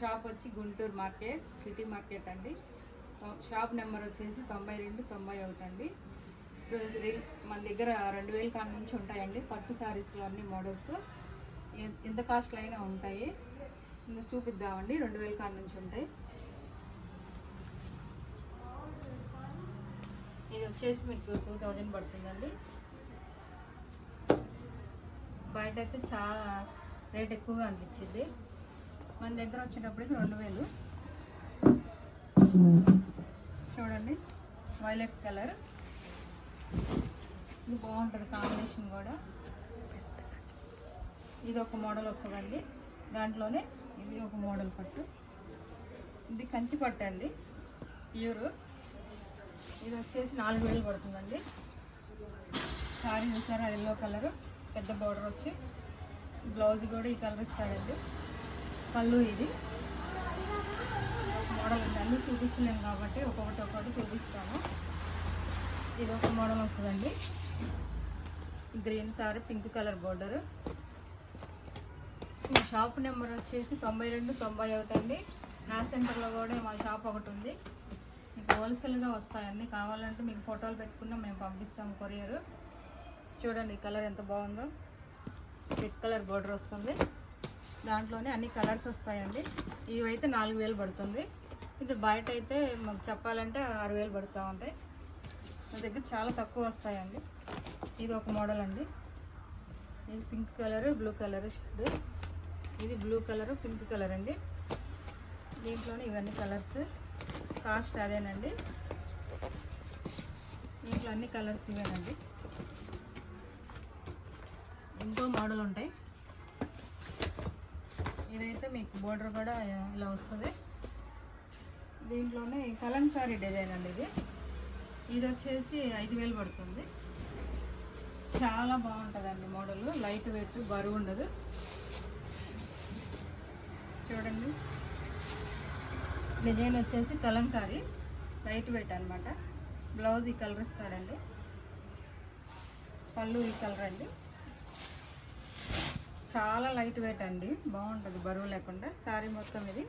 Shop వచ్చి Guntur market city market అండి. Shop number వచ్చేసి తొంభై రెండు తొంభై ఒకటి అండి. ఇప్పుడు మన దగ్గర రెండు వేల కాడ నుంచి ఉంటాయండి. పట్టు శారీస్లో అన్ని మోడల్స్ ఎంత కాస్ట్లో అయినా ఉంటాయి. చూపిద్దామండి. రెండు వేల కాడ నుంచి ఉంటాయి. ఇది వచ్చేసి మీకు టూ థౌజండ్ పడుతుందండి. బయట అయితే చాలా రేట్ ఎక్కువగా అనిపించింది. మన దగ్గర వచ్చేటప్పటికి రెండు వేలు. చూడండి వైలెట్ కలర్ ఇది బాగుంటుంది కాంబినేషన్ కూడా. ఇది ఒక మోడల్ వస్తుందండి. దాంట్లోనే ఇది ఒక మోడల్ పట్టు. ఇది కంచి పట్టు అండి. ప్యూర్. ఇది వచ్చేసి నాలుగు వేలు పడుతుందండి. సారీ చూసారా? ఎల్లో కలర్ పెద్ద బార్డర్ వచ్చి. బ్లౌజ్ కూడా ఈ కలర్ ఇస్తాడండి. పళ్ళు ఇది. మోడల్ ఉంది. అన్నీ చూపించలేము కాబట్టి ఒక్కొక్కటి ఒక్కొక్కటి చూపిస్తాను. ఇది ఒక మోడల్ వస్తుందండి. Green sari pink colour border. ఈ షాప్ నెంబర్ వచ్చేసి తొంభై రెండు తొంభై ఒకటి అండి. నా సెంటర్లో కూడా మా షాప్ ఒకటి ఉంది. మీకు హోల్సేల్గా వస్తాయండి. కావాలంటే మీకు ఫోటోలు పెట్టుకున్నా మేము పంపిస్తాం కొరియర్. చూడండి కలర్ ఎంత బాగుందో. రెడ్ కలర్ బోర్డర్ వస్తుంది. దాంట్లోనే అన్ని కలర్స్ వస్తాయండి. ఇవైతే నాలుగు వేలు పడుతుంది. ఇది బయట అయితే మాకు చెప్పాలంటే ఆరు వేలు పడుతూ ఉంటాయి. నా దగ్గర చాలా తక్కువ వస్తాయండి. ఇది ఒక మోడల్ అండి. ఇది pink colour blue colour shade. ఇది బ్లూ కలరు పింక్ కలర్ అండి. దీంట్లోనే ఇవన్నీ కలర్స్. కాస్ట్ అదేనండి. దీంట్లో అన్ని కలర్స్ ఇవేనండి. ఇంకో మోడల్ ఉంటాయి. ఇదైతే మీకు బోర్డర్ కూడా ఇలా వస్తుంది. దీంట్లోనే కలంకారీ డిజైన్ అండి ఇది. ఇది వచ్చేసి ఐదు వేలు పడుతుంది. చాలా బాగుంటుందండి మోడల్. లైట్ వెయిట్ బరువు ఉండదు. చూడండి. డిజైన్ వచ్చేసి కలంకారీ లైట్ వెయిట్ అనమాట బ్లౌజ్ ఈ కలర్ ఇస్తాడండి. పళ్ళు ఈ కలర్ అండి. చాలా లైట్ వెయిట్ అండి. బాగుంటుంది బరువు లేకుండా. శారీ మొత్తం ఇది.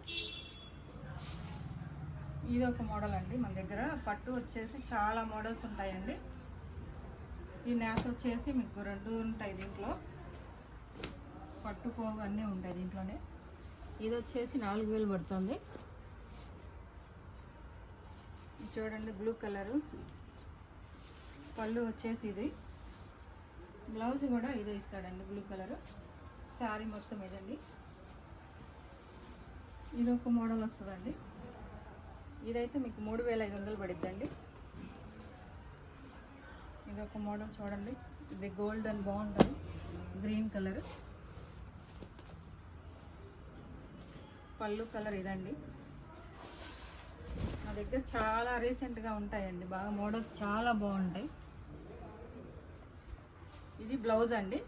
ఇది ఒక మోడల్ అండి మన దగ్గర. పట్టు వచ్చేసి చాలా మోడల్స్ ఉంటాయండి. ఈ నేష వచ్చేసి మీకు రెండు ఉంటాయి దీంట్లో. పట్టు పోగు అన్నీ ఉంటాయి దీంట్లోనే. ఇది వచ్చేసి నాలుగు వేలు పడుతుంది. చూడండి బ్లూ కలరు. పళ్ళు వచ్చేసి ఇది. బ్లౌజ్ కూడా ఇదే ఇస్తాడండి బ్లూ కలరు. శారీ మొత్తం ఇదండి. ఇది ఒక మోడల్ వస్తుందండి. ఇదైతే మీకు మూడు వేల ఐదు వందలు పడిద్దండి. ఇది ఒక మోడల్ చూడండి. ఇది గోల్డ్ అండ్ బాగుంటుంది గ్రీన్ కలర్. పళ్ళు కలర్ ఇదండి. నా దగ్గర చాలా రీసెంట్గా ఉంటాయండి. బాగా మోడల్స్ చాలా బాగుంటాయి. ఇది బ్లౌజ్ అండి.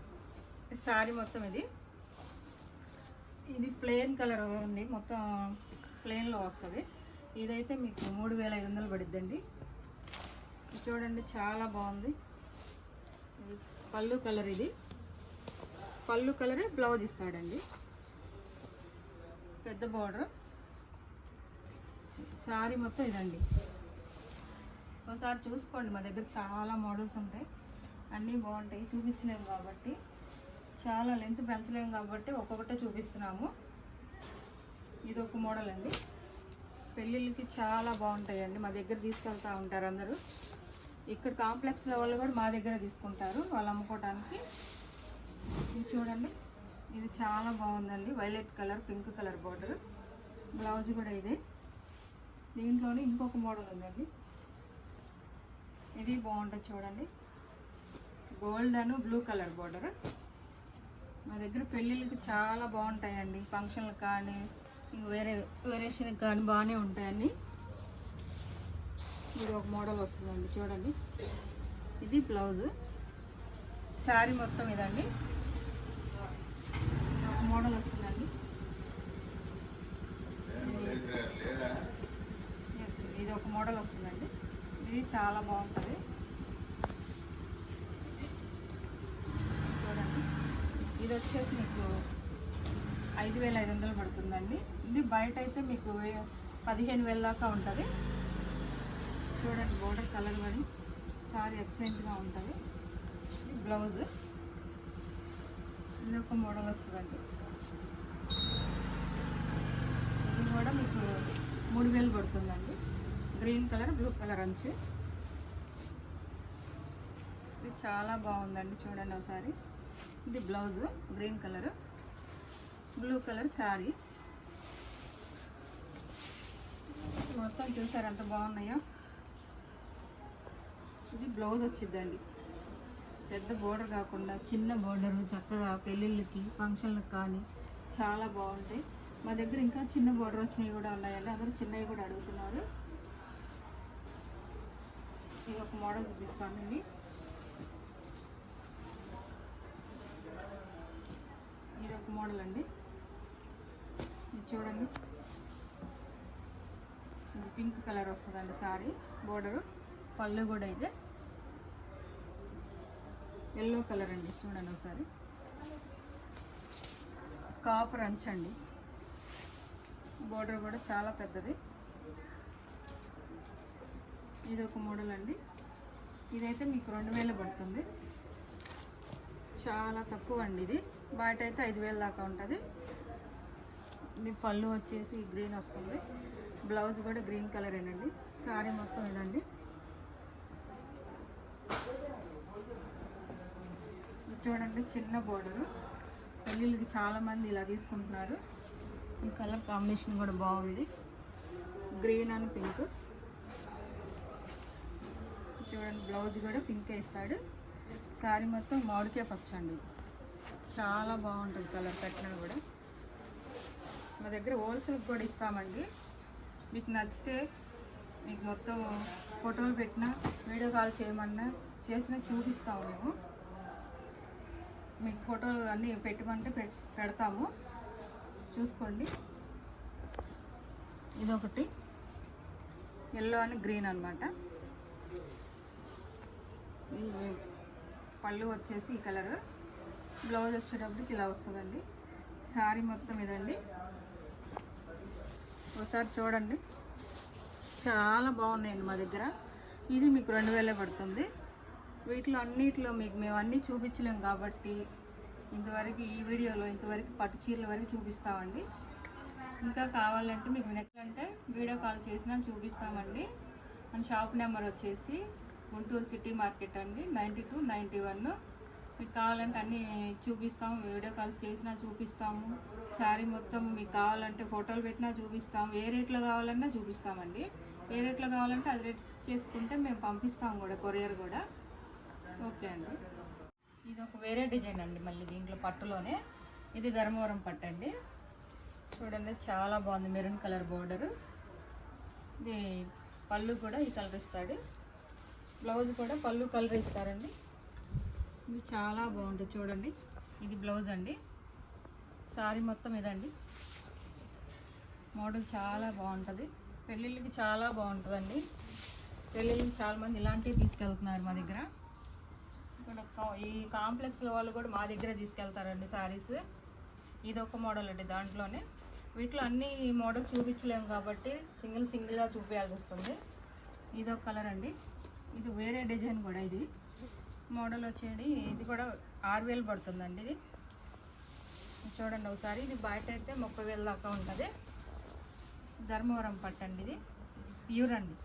శారీ మొత్తం ఇది. ఇది ప్లెయిన్ కలర్ ఉంది. మొత్తం ప్లెయిన్లో వస్తుంది. ఇదైతే మీకు మూడు వేల ఐదు వందలు పడిద్దండి. చూడండి చాలా బాగుంది. ఇది పళ్ళు కలర్ ఇది. పళ్ళు కలరే బ్లౌజ్ ఇస్తాడండి. పెద్ద బార్డర్. శారీ మొత్తం ఇదండి. ఒకసారి చూసుకోండి మా దగ్గర చాలా మోడల్స్ ఉంటాయి. అన్నీ బాగుంటాయి. చూపించలేము కాబట్టి. చాలా లెంత్ పెంచలేము కాబట్టి ఒక్కొక్కటే చూపిస్తున్నాము. ఇది ఒక మోడల్ అండి. పెళ్ళిళ్ళకి చాలా బాగుంటాయండి. మా దగ్గర తీసుకెళ్తూ ఉంటారు అందరూ. ఇక్కడ కాంప్లెక్స్లో వాళ్ళు కూడా మా దగ్గర తీసుకుంటారు వాళ్ళు అమ్ముకోవడానికి ఇది చూడండి. ఇది చాలా బాగుందండి. Violet colour pink colour border. Blouse కూడా ఇదే. దీంట్లోనే ఇంకొక మోడల్ ఉందండి. ఇది బాగుంటుంది చూడండి. గోల్డ్ అను బ్లూ కలర్ బార్డర్. మా దగ్గర పెళ్ళిళ్ళకి చాలా బాగుంటాయండి. ఫంక్షన్లకు కానీ ఇంక వేరే వేరియేషన్కి కానీ బాగానే ఉంటాయండి. ఇది ఒక మోడల్ వస్తుందండి చూడండి. ఇది బ్లౌజ్ శారీ మొత్తం ఇదండి. ఒక మోడల్ వస్తుందండి. ఇది ఒక మోడల్ వస్తుందండి. ఇది చాలా బాగుంటుంది చూడండి ఇది వచ్చేసి మీకు ఐదు వేల ఐదు వందలు పడుతుందండి. ఇది బయట అయితే మీకు పదిహేను వేల దాకా ఉంటుంది. చూడండి బోర్డర్ కలర్ పడి సారీ ఎక్సలెంట్గా ఉంటుంది. బ్లౌజ్. ఇది ఒక మోడల్ వస్తుందండి. ఇది కూడా మీకు మూడు వేలు పడుతుందండి. గ్రీన్ కలర్ బ్లూ కలర్ అంచు. ఇది చాలా బాగుందండి చూడండి ఒకసారి. ఇది blouse green colour blue colour sari మొత్తం చూసారు ఎంత బాగున్నాయో? ఇది బ్లౌజ్ వచ్చిందండి పెద్ద బోర్డర్ కాకుండా చిన్న బోర్డర్ చక్కగా పెళ్ళిళ్ళకి ఫంక్షన్లకు కానీ చాలా బాగుంటాయి. మా దగ్గర ఇంకా చిన్న బోర్డర్ వచ్చినవి కూడా ఉన్నాయండి. అందరూ చిన్నవి కూడా అడుగుతున్నారు. ఇది ఒక మోడల్ చూపిస్తానండి. ఇది ఒక మోడల్ అండి. ఇది చూడండి. ఇది పింక్ కలర్ వస్తుందండి సారీ బోర్డరు. పళ్ళు కూడా అయితే ఎల్లో కలర్ అండి చూడండి ఒకసారి. కాపర్ అంచండి బోర్డర్ కూడా చాలా పెద్దది. ఇది ఒక మోడల్ అండి. ఇదైతే మీకు రెండు వేలు పడుతుంది. చాలా తక్కువ అండి ఇది. బయట అయితే ఐదు వేల దాకా ఉంటుంది. ఇది పళ్ళు వచ్చేసి గ్రీన్ వస్తుంది. బ్లౌజ్ కూడా గ్రీన్ కలరేనండి. సారీ మొత్తం ఇదండి. చూడండి చిన్న బోర్డరు పెళ్ళిళ్ళకి చాలామంది ఇలా తీసుకుంటున్నారు. ఈ కలర్ కాంబినేషన్ కూడా బాగుంది. Green and pink. చూడండి బ్లౌజ్ కూడా పింక్ ఇస్తాడు శారీ మొత్తం మామిడికాయ పచ్చండి చాలా బాగుంటుంది కలర్ కట్టినా కూడా. మా దగ్గర హోల్సేల్ కూడా ఇస్తామండి. మీకు నచ్చితే మీకు మొత్తం ఫోటోలు పెట్టినా వీడియో కాల్ చేయమన్నా చేసినా చూపిస్తాము మేము. మీకు ఫోటోలు అన్నీ పెట్టమంటే పె పెడతాము. చూసుకోండి. ఇదొకటి. ఎల్లో అని గ్రీన్ అనమాట పళ్ళు వచ్చేసి ఈ కలర్. బ్లౌజ్ వచ్చేటప్పటికి ఇలా వస్తుందండి. శారీ మొత్తం ఇదండి. ఒకసారి చూడండి. చాలా బాగున్నాయండి మా దగ్గర. ఇది మీకు రెండు వేలే పడుతుంది. వీటిలో అన్నిటిలో మీకు మేము అన్నీ చూపించలేం కాబట్టి ఇంతవరకు ఈ వీడియోలో ఇంతవరకు పట్టు చీరల వరకు చూపిస్తామండి. ఇంకా కావాలంటే మీకు నెక్స్ట్ అంటే వీడియో కాల్ చేసినా చూపిస్తామండి. మన షాప్ నెంబర్ వచ్చేసి గుంటూరు సిటీ మార్కెట్ అండి. Ninety two ninety one. మీకు కావాలంటే అన్నీ చూపిస్తాము. వీడియో కాల్స్ చేసినా చూపిస్తాము. శారీ మొత్తం మీకు కావాలంటే ఫోటోలు పెట్టినా చూపిస్తాము. ఏ రేట్లో కావాలన్నా చూపిస్తామండి. ఏ రేట్లో కావాలంటే అది రేట్ చేసుకుంటే మేము పంపిస్తాము కూడా కొరియర్ కూడా. ఓకే అండి. ఇది ఒక వేరే డిజైన్ అండి మళ్ళీ దీంట్లో పట్టులోనే. ఇది ధర్మవరం పట్టు అండి. చూడండి చాలా బాగుంది మెరూన్ కలర్ బోర్డరు. ఇది పళ్ళు కూడా ఈ కలర్ ఇస్తాడు. బ్లౌజ్ కూడా పళ్ళు కలర్ ఇస్తారండి ఇది చాలా బాగుంటుంది చూడండి. ఇది బ్లౌజ్ అండి. సారీ మొత్తం ఇదండి. మోడల్ చాలా బాగుంటుంది. పెళ్ళిళ్ళకి చాలా బాగుంటుందండి. పెళ్ళిళ్ళకి చాలామంది ఇలాంటివి తీసుకెళ్తున్నారు మా దగ్గర. ఇక్కడ ఈ కాంప్లెక్స్లో వాళ్ళు కూడా మా దగ్గర తీసుకెళ్తారండి శారీస్ ఇది ఒక మోడల్ అండి దాంట్లోనే. వీటిలో అన్ని మోడల్ చూపించలేము కాబట్టి సింగిల్ సింగిల్గా చూపించాల్సి వస్తుంది. ఇది ఒక కలర్ అండి. ఇది వేరే డిజైన్ కూడా ఇది. మోడల్ వచ్చేది ఇది కూడా ఆరు వేలు పడుతుందండి ఇది. చూడండి ఒకసారి ఇది బయట అయితే ముప్పై వేల దాకా ఉంటుంది. ధర్మవరం పట్టు అండి ఇది. ప్యూర్ అండి.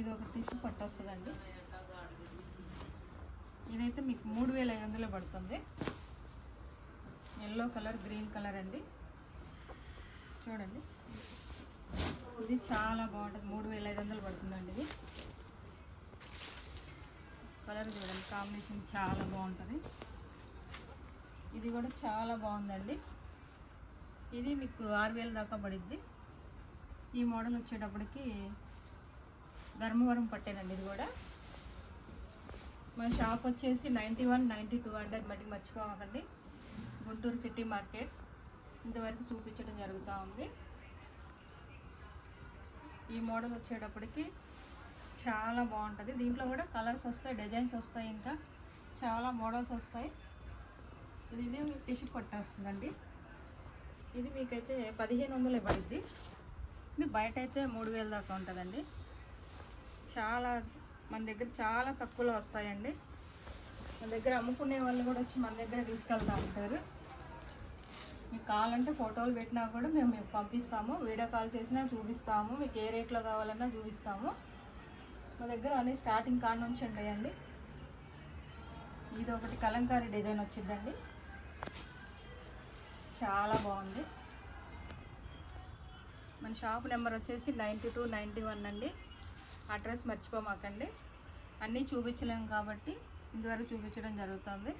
ఇది ఒక టిష్యూ పట్టు వస్తుందండి. ఇదైతే మీకు మూడు వేల ఐదు వందలు పడుతుంది. ఎల్లో కలర్ గ్రీన్ కలర్ అండి. చూడండి. ఇది చాలా బాగుంటుంది. మూడు వేల ఐదు వందలు పడుతుందండి ఇది. కలర్ చూడండి. కాంబినేషన్ చాలా బాగుంటుంది. ఇది కూడా చాలా బాగుందండి. ఇది మీకు ఆరు వేల దాకా పడిద్ది. ఈ మోడల్ వచ్చేటప్పటికి ధర్మవరం పట్టేనండి ఇది కూడా. మన షాప్ వచ్చేసి ninety one ninety two hundred. మట్టి మర్చిపోకండి. Guntur city market. ఇంతవరకు చూపించడం జరుగుతూ ఉంది. ఈ మోడల్ వచ్చేటప్పటికి చాలా బాగుంటుంది. దీంట్లో కూడా కలర్స్ వస్తాయి డిజైన్స్ వస్తాయి ఇంకా. చాలా మోడల్స్ వస్తాయి. ఇది ఇది టిష్యూ పట్టేస్తుందండి ఇది మీకైతే పదిహేను వందలే పడుద్ది ఇది బయట అయితే మూడు వేల దాకా ఉంటుందండి. చాలా మన దగ్గర చాలా తక్కువలో వస్తాయండి. మన దగ్గర అమ్ముకునే వాళ్ళు కూడా వచ్చి మన దగ్గర తీసుకెళ్తా ఉంటారు. మీకు కావాలంటే ఫోటోలు పెట్టినా కూడా మేము పంపిస్తాము. వీడియో కాల్ చేసినా చూపిస్తాము. మీకు ఏ రేట్లో కావాలన్నా చూపిస్తాము. మా దగ్గర అన్ని స్టార్టింగ్ కాడ నుంచి ఉంటాయండి ఇది ఒకటి కలంకారీ డిజైన్ వచ్చిందండి. చాలా బాగుంది. మన షాప్ నెంబర్ వచ్చేసి నైంటీ టూ నైంటీ వన్ అండి. అడ్రస్ మర్చిపోమాకండి. అన్నీ చూపించలేము కాబట్టి ఇంతవరకు చూపించడం జరుగుతుంది.